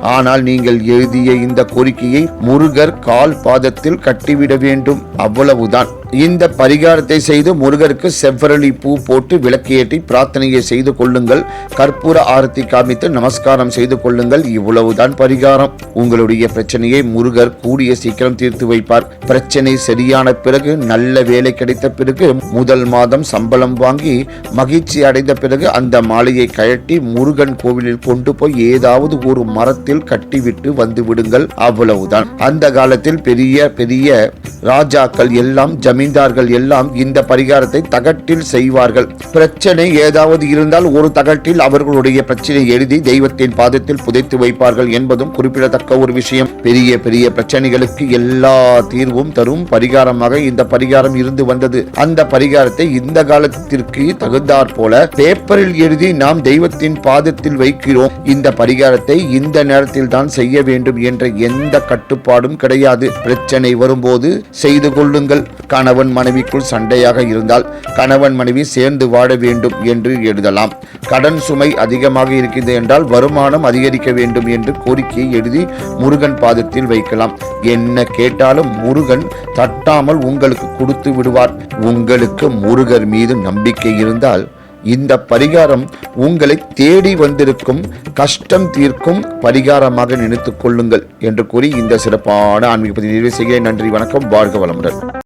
ஆனால் நீங்கள் எழுதிய இந்த கோரிக்கையை முருகர் கால் பாதத்தில் கட்டிவிட வேண்டும். அவ்வளவுதான். இந்த பரிகாரத்தை செய்து முருகருக்கு செவ்வரளி பூ போட்டு விளக்கேற்றி பிரார்த்தனையை செய்து கொள்ளுங்கள். கற்பூர ஆரத்தி காமித்து நமஸ்காரம் செய்து கொள்ளுங்கள். இவ்வளவுதான் பரிகாரம். உங்களுடைய பிரச்சனையை முருகர் கூடிய சீக்கிரம் தீர்த்து வைப்பார். பிரச்சனை சரியான பிறகு நல்ல வேலை கிடைத்த பிறகு முதல் மாதம் சம்பளம் வாங்கி மகிழ்ச்சி அடைந்த பிறகு அந்த மாலையை கழட்டி முருகன் கோவிலில் கொண்டு போய் ஏதாவது ஒரு மரத்தில் கட்டிவிட்டு வந்து விடுங்கள். அவ்வளவுதான். அந்த காலத்தில் பெரிய பெரிய ராஜாக்கள் எல்லாம் ஜமீன்தார்கள் எல்லாம் இந்த பரிகாரத்தை தகட்டில் செய்வார்கள். பிரச்சனை ஏதாவது இருந்தால் ஒரு தகட்டில் அவர்களுடைய பிரச்சனை எழுதி தெய்வத்தின் பாதத்தில் புதைத்து வைப்பார்கள் என்பதும் குறிப்பிடத்தக்க ஒரு விஷயம். பெரிய பெரிய பிரச்சனைகளுக்கு எல்லா தீர்வும் தரும் பரிகாரமாக இந்த பரிகாரம் இருந்து வந்தது. அந்த பரிகாரத்தை இந்த காலத்திற்கு தகுந்தாற் போல பேப்பரில் எழுதி நாம் தெய்வத்தின் பாதத்தில் வைக்கிறோம். இந்த பரிகாரத்தை இந்த நேரத்தில் தான் செய்ய வேண்டும் என்ற எந்த கட்டுப்பாடும் கிடையாது. பிரச்சனை வரும்போது செய்து கொள்ளுங்கள். கணவன் மனைவிக்குள் சண்டையாக இருந்தால் கணவன் மனைவி சேர்ந்து வாழ வேண்டும் என்று எழுதலாம். கடன் சுமை அதிகமாக இருக்கிறது என்றால் வருமானம் அதிகரிக்க வேண்டும் என்று கோரிக்கையை எழுதி முருகன் பாதத்தில் வைக்கலாம். என்ன கேட்டாலும் முருகன் தட்டாமல் உங்களுக்கு கொடுத்து விடுவார். உங்களுக்கு முருகர் மீது நம்பிக்கை இருந்தால் இந்த பரிகாரம் உங்களை தேடி வந்திருக்கும் கஷ்டம் தீர்க்கும் பரிகாரமாக நினைத்துக் கொள்ளுங்கள் என்று கூறி இந்த சிறப்பான ஆன்மீக பதிவு நிறைவு செய்கிறேன். நன்றி வணக்கம் வாழ்க வளமுடன்.